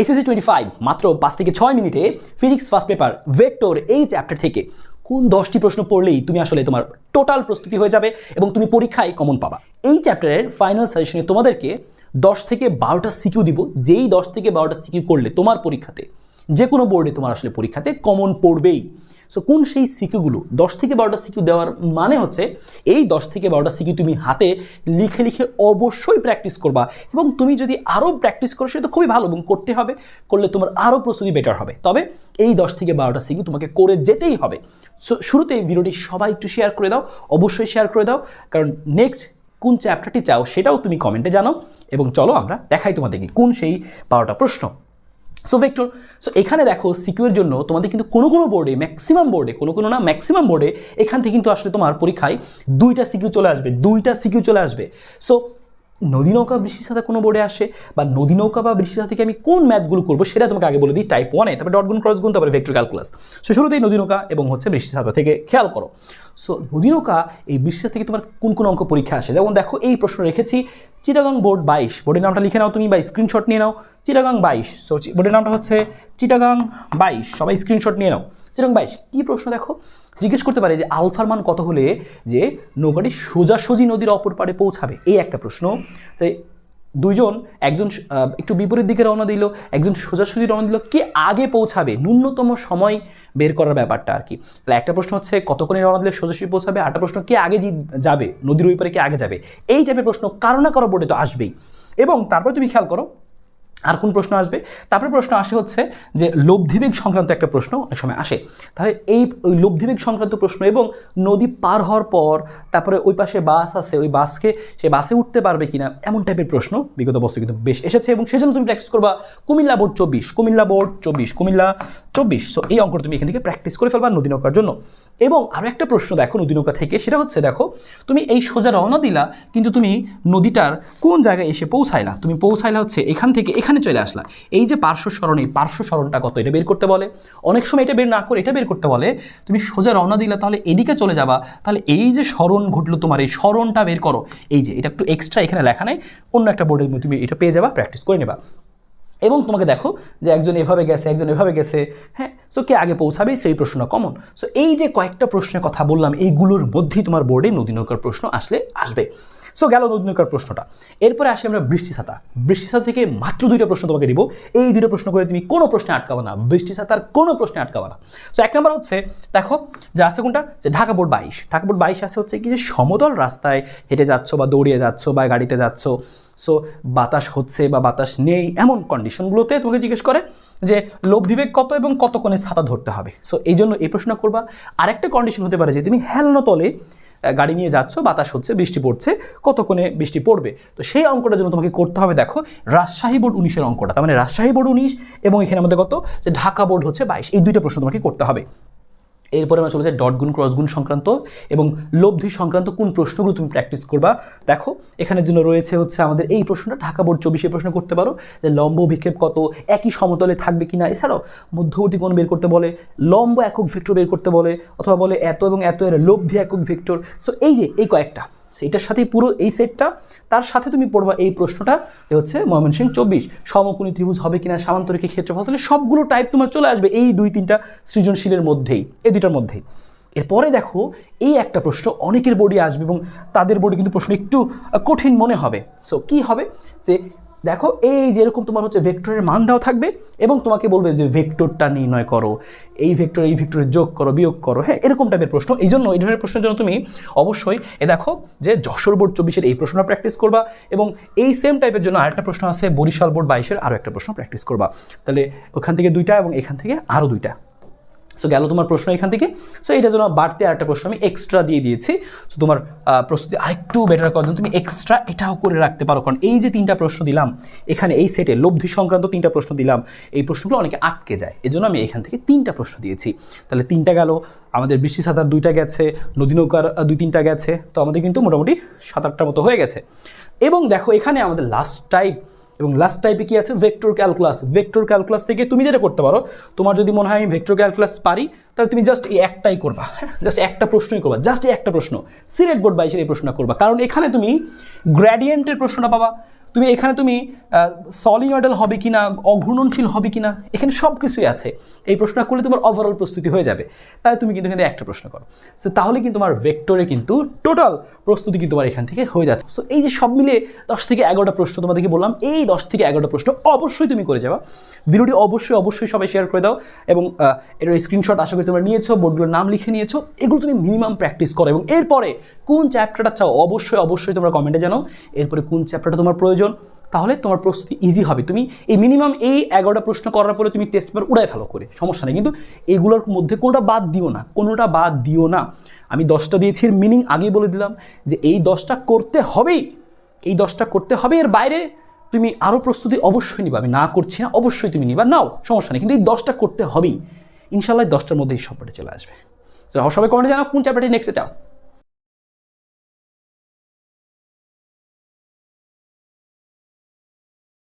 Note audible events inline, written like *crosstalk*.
SSC twenty five মাত্র পাঁচ থেকে ছয় মিনিটে ফিজিক্স ফার্স্ট পেপার ভেক্টর এই চ্যাপ্টার থেকে কোন দশটি প্রশ্ন পড়লেই তুমি আসলে তোমার টোটাল প্রস্তুতি হয়ে যাবে এবং তুমি পরীক্ষায় কমন পাবা। এই চ্যাপ্টারের ফাইনাল সাজেশনে তোমাদেরকে দশ থেকে বারোটা সিকিউ দিব, যেই দশ থেকে বারোটা সিকিউ করলে তোমার পরীক্ষাতে যে কোনো বোর্ডে তোমার আসলে পরীক্ষাতে কমন পড়বেই। সো কোন সেই সিকিউগুলো? দশ থেকে বারোটা সিকিউ দেওয়ার মানে হচ্ছে, এই দশ থেকে বারোটা সিকিউ তুমি হাতে লিখে লিখে অবশ্যই প্র্যাকটিস করবা এবং তুমি যদি আরও প্র্যাকটিস করো, সেটা তো খুবই ভালো এবং করতে হবে, করলে তোমার আরও প্রস্তুতি বেটার হবে। তবে এই দশ থেকে বারোটা সিকিউ তোমাকে করে যেতেই হবে। সো শুরুতে এই ভিডিওটি সবাই একটু শেয়ার করে দাও, অবশ্যই শেয়ার করে দাও, কারণ নেক্সট কোন চ্যাপ্টারটি চাও, সেটাও তুমি কমেন্টে জানাও এবং চলো আমরা দেখাই তোমাদেরকে কোন সেই বারোটা প্রশ্ন। সো ভেক্টর সো এখানে দেখো সিকিউর জন্য তোমাদের কিন্তু কোনো কোনো বোর্ডে ম্যাক্সিমাম বোর্ডে কোনো কোনো না ম্যাক্সিমাম বোর্ডে এখান থেকে কিন্তু আসলে তোমার পরীক্ষায় দুইটা সিকিউ চলে আসবে, দুইটা সিকিউ চলে আসবে। সো নদী নৌকা বৃষ্টির সাথে কোনো বোর্ডে আসে বা নদী নৌকা বা বৃষ্টির সাথে থেকে আমি কোন ম্যাথগুলো করব সেটা তোমাকে আগে বলে দিই টাইপ ওয়ানে তারপরে ডট গুণ ক্রস গুণ, তারপরে ভেক্টর ক্যালকুলাস সো শুরুতেই নদী নৌকা এবং হচ্ছে বৃষ্টির সাথে থেকে খেয়াল করো। সো নদী নৌকা এই বৃষ্টির থেকে তোমার কোন কোন অঙ্ক পরীক্ষা আসে? যেমন দেখো, এই প্রশ্ন রেখেছি চিটাগাং বোর্ড বাইশ বোর্ডের নামটা লিখে নাও তুমি বা স্ক্রিনশট নিয়ে নাও। চিটাগাং বাইশ সো বোর্ডের নামটা হচ্ছে চিটাগাং বাইশ, সবাই স্ক্রিনশট নিয়ে নাও। চিটাগাং বাইশ, কী প্রশ্ন দেখো? জিজ্ঞেস করতে পারে যে আলফার মান কত হলে যে নৌকাটি সোজাসুজি নদীর অপর পারে পৌঁছাবে? এই একটা প্রশ্ন। তাই দুইজন, একজন একটু বিপরীত দিকে রওনা দিল, একজন সোজাসুজি রওনা দিল, কে আগে পৌঁছাবে? ন্যূনতম সময় বের করার ব্যাপারটা আর কি। তাহলে একটা প্রশ্ন হচ্ছে, কতক্ষণে রওনা দিলে সোজাসুজি পৌঁছাবে? আরেকটা প্রশ্ন, কে আগে যাবে? নদীর ওই পারে কে আগে যাবে? এই টাইপের প্রশ্ন কারও না কারও বোর্ডে তো আসবেই। এবং তারপরে তুমি খেয়াল করো আর কোন প্রশ্ন আসবে? তারপরে প্রশ্ন আসে হচ্ছে যে লব্ধিবেগ সংক্রান্ত একটা প্রশ্ন অনেক সময় আসে। তাহলে এই ওই লব্ধিবেগ সংক্রান্ত প্রশ্ন এবং নদী পার হওয়ার পর তারপরে ওই পাশে বাস আছে, ওই বাসকে সে বাসে উঠতে পারবে কিনা এমন টাইপের প্রশ্ন বিগত বস্তু কিন্তু বেশ এসেছে এবং সেজন্য তুমি প্র্যাকটিস করবা কুমিল্লা বোর্ড চব্বিশ, কুমিল্লা বোর্ড চব্বিশ, কুমিল্লা চব্বিশ। সো এই অঙ্কটা তুমি এখান থেকে প্র্যাকটিস করে ফেলবা নদী নৌকার জন্য। এবং আরও একটা প্রশ্ন দেখো নদী নৌকা থেকে, সেটা হচ্ছে দেখো, তুমি এই সোজা রওনা দিলা, কিন্তু তুমি নদীটার কোন জায়গায় এসে পৌঁছাইলা? তুমি পৌঁছাইলা হচ্ছে এখান থেকে এখানে চলে আসলা। এই যে পার্শ্ব স্মরণে পার্শ্ব স্মরণটা কত? এটা বের করতে বলে। অনেক সময় এটা বের না করে এটা বের করতে বলে। তুমি সোজা রওনা দিলা, তাহলে এদিকে চলে যাবা। তাহলে এই যে স্মরণ ঘটলো, তোমার এই স্মরণটা বের করো। এই যে, এটা একটু এক্সট্রা এখানে লেখা নেই। অন্য একটা বোর্ডের মধ্যে তুমি এটা পেয়ে যাবা প্র্যাকটিস করে নেবা। এবং তোমাকে দেখো যে একজন এভাবে গেছে, একজন এভাবে গেছে হ্যাঁ? সো কে আগে পৌঁছাবে, সেই প্রশ্ন কমন সো এই যে কয়েকটা প্রশ্নের কথা বললাম, এইগুলোর মধ্যেই তোমার বোর্ডে নদী নৌকার প্রশ্ন আসলে আসবে। সো গেল নদী নৌকার প্রশ্নটা। এরপরে আসি আমরা বৃষ্টি ছাতা বৃষ্টি ছাতা থেকে মাত্র দুইটা প্রশ্ন তোমাকে দিব। এই দুটো প্রশ্ন করে তুমি কোনো প্রশ্নে আটকাবো না। বৃষ্টি ছাতার কোনো প্রশ্নে আটকাবো না। সো এক নম্বর হচ্ছে দেখো যে আছে কোনটা? যে ঢাকা বোর্ড বাইশ। ঢাকা বোর্ড বাইশ আছে হচ্ছে কি যে সমতল রাস্তায় হেঁটে যাচ্ছ বা দৌড়িয়ে যাচ্ছ বা গাড়িতে যাচ্ছ। সো বাতাস হচ্ছে বা বাতাস নেই এমন কন্ডিশনগুলোতে তোমাকে জিজ্ঞেস করে যে লব্ধিবেগ কত এবং কতক্ষণে ছাতা ধরতে হবে। সো এই জন্য এই প্রশ্ন করবা। আরেকটা কন্ডিশন হতে পারে যে তুমি হেলনো তলে আহ, গাড়ি নিয়ে যাচ্ছ, বাতাস হচ্ছে, বৃষ্টি পড়ছে, কতক্ষণে বৃষ্টি পড়বে? তো সেই অঙ্কটার জন্য তোমাকে করতে হবে, দেখো, রাজশাহী বোর্ড উনিশের অঙ্কটা, তার মানে রাজশাহী বোর্ড উনিশ এবং এখানে আমাদের কত? যে ঢাকা বোর্ড হচ্ছে বাইশ, এই দুইটা প্রশ্ন তোমাকে করতে হবে। এরপরে আমরা চলে যাই ডট গুণ ক্রস গুণ সংক্রান্ত এবং লব্ধি সংক্রান্ত কোন প্রশ্নগুলো তুমি প্র্যাকটিস করবা। দেখো, এখানের জন্য রয়েছে হচ্ছে আমাদের এই প্রশ্নটা, ঢাকা বোর্ড চব্বিশে প্রশ্ন করতে পারো যে লম্ব বিক্ষেপ কত, একই সমতলে থাকবে কি না এছাড়াও মধ্যবর্তী কোণ বের করতে বলে, লম্ব একক ভেক্টর বের করতে বলে, অথবা বলে এত এবং এত এর লব্ধি একক ভেক্টর। সো এই যে, এই কয়েকটা। সেইটার সাথেই পুরো এই সেটটা তার সাথে তুমি পড়বা এই প্রশ্নটা যে হচ্ছে ময়মনসিংহ চব্বিশ। সমকোণী ত্রিভুজ হবে কিনা, সামান্তরিকের ক্ষেত্রফল তাহলে সবগুলো টাইপ তোমার চলে আসবে এই দুই, তিনটা সৃজনশীলের মধ্যেই, এই দুইটার মধ্যেই। এরপরে দেখো, এই একটা প্রশ্ন অনেকের বোর্ডে আসবে এবং তাদের বোর্ডে কিন্তু প্রশ্ন একটু কঠিন মনে হবে। সো কি হবে? যে দেখো, এই যেরকম তোমার হচ্ছে ভেক্টরের মান দেওয়া থাকবে এবং তোমাকে বলবে যে ভেক্টরটা নির্ণয় করো। এই ভেক্টর, এই ভেক্টরের যোগ করো, বিয়োগ করো। হ্যাঁ এরকম টাইপের প্রশ্ন। এই জন্য এই ধরনের প্রশ্নের জন্য তুমি অবশ্যই এ দেখো যে যশোর বোর্ড চব্বিশের এই প্রশ্নটা প্র্যাকটিস করবা এবং এই সেম টাইপের জন্য আরেকটা প্রশ্ন আছে বরিশাল বোর্ড বাইশের আরও একটা প্রশ্ন প্র্যাকটিস করবা। তাহলে ওখান থেকে দুইটা এবং এখান থেকে আরও দুইটা। সো গেল তোমার প্রশ্ন এখান থেকে। সো এটার জন্য বাড়তে আরেকটা প্রশ্ন আমি এক্সট্রা দিয়ে দিয়েছি। সো তোমার প্রস্তুতি আরেকটু বেটার করার জন্য তুমি এক্সট্রা এটাও করে রাখতে পারো। কারণ এই যে তিনটা প্রশ্ন দিলাম, এখানে এই সেটে লব্ধি সংক্রান্ত তিনটা প্রশ্ন দিলাম, এই প্রশ্নগুলো অনেকে আটকে যায়। এজন্য আমি এখান থেকে তিনটা প্রশ্ন দিয়েছি। তাহলে তিনটা গেল, আমাদের বৃষ্টি সাঁতার দুইটা গেছে, নদী নৌকার দুই তিনটা গেছে। তো আমাদের কিন্তু মোটামুটি সাত আটটার মতো হয়ে গেছে। এবং দেখো, এখানে আমাদের লাস্ট টাইপ এবং লাস্ট টাইপে কি আছে? ভেক্টর ক্যালকুলাস ভেক্টর ক্যালকুলাস থেকে তুমি যেটা করতে পারো, তোমার যদি মনে হয় আমি ভেক্টর ক্যালকুলাস পারি, তাহলে তুমি জাস্ট এই একটাই করবা। *laughs* জাস্ট একটা প্রশ্নই করবা। জাস্ট এই একটা প্রশ্ন। সিলেট বোর্ড বাইশের এই প্রশ্নটা করবা। কারণ এখানে তুমি গ্র্যাডিয়েন্টের প্রশ্নটা পাবা। তুমি এখানে তুমি সলিনয়েডাল হবে কিনা, অঘূর্ণনশীল হবে কিনা, এখানে সব কিছুই আছে। এই প্রশ্নটা করলে তোমার ওভারঅল প্রস্তুতি হয়ে যাবে। তাহলে তুমি কিন্তু এখানে একটা প্রশ্ন করো। তাহলে কিন্তু তোমার ভেক্টরে কিন্তু টোটাল প্রস্তুতি কিন্তু তোমার এখান থেকে হয়ে যাচ্ছে। সো এই যে সব মিলে দশ থেকে এগারোটা প্রশ্ন তোমাদেরকে বললাম, এই দশ থেকে এগারোটা প্রশ্ন অবশ্যই তুমি করে যাবা। ভিডিওটি অবশ্যই অবশ্যই সবাই শেয়ার করে দাও এবং এটার স্ক্রিনশট আশা করি তোমরা নিয়েছো বোর্ডগুলোর নাম লিখে নিয়েছো, এগুলো তুমি মিনিমাম প্র্যাকটিস করো এবং এরপরে কোন চ্যাপ্টারটা চাও অবশ্যই অবশ্যই তোমরা কমেন্টে জানাও। এরপরে কোন চ্যাপ্টারটা তোমার প্রয়োজন, তাহলে তোমার প্রস্তুতি ইজি হবে। তুমি এই মিনিমাম এই এগারোটা প্রশ্ন করার পরে তুমি টেস্ট পেপার উড়াই ফেলো করে, সমস্যা নেই। কিন্তু এগুলোর মধ্যে কোনোটা বাদ দিও না, কোনোটা বাদ দিও না। আমি দশটা দিয়েছি, এর মিনিং আগেই বলে দিলাম যে এই দশটা করতে হবেই। এই দশটা করতে হবে, এর বাইরে তুমি আরও প্রস্তুতি অবশ্যই নিবা। আমি না করছি না, অবশ্যই তুমি নিবা। নাও, সমস্যা নেই, কিন্তু এই দশটা করতে হবেই। ইনশাল্লাহ দশটার মধ্যে এই সবটা চলে আসবে। সবাই কমেন্টে জানাও কোন চ্যাপ্টারটি নেক্সট চাও।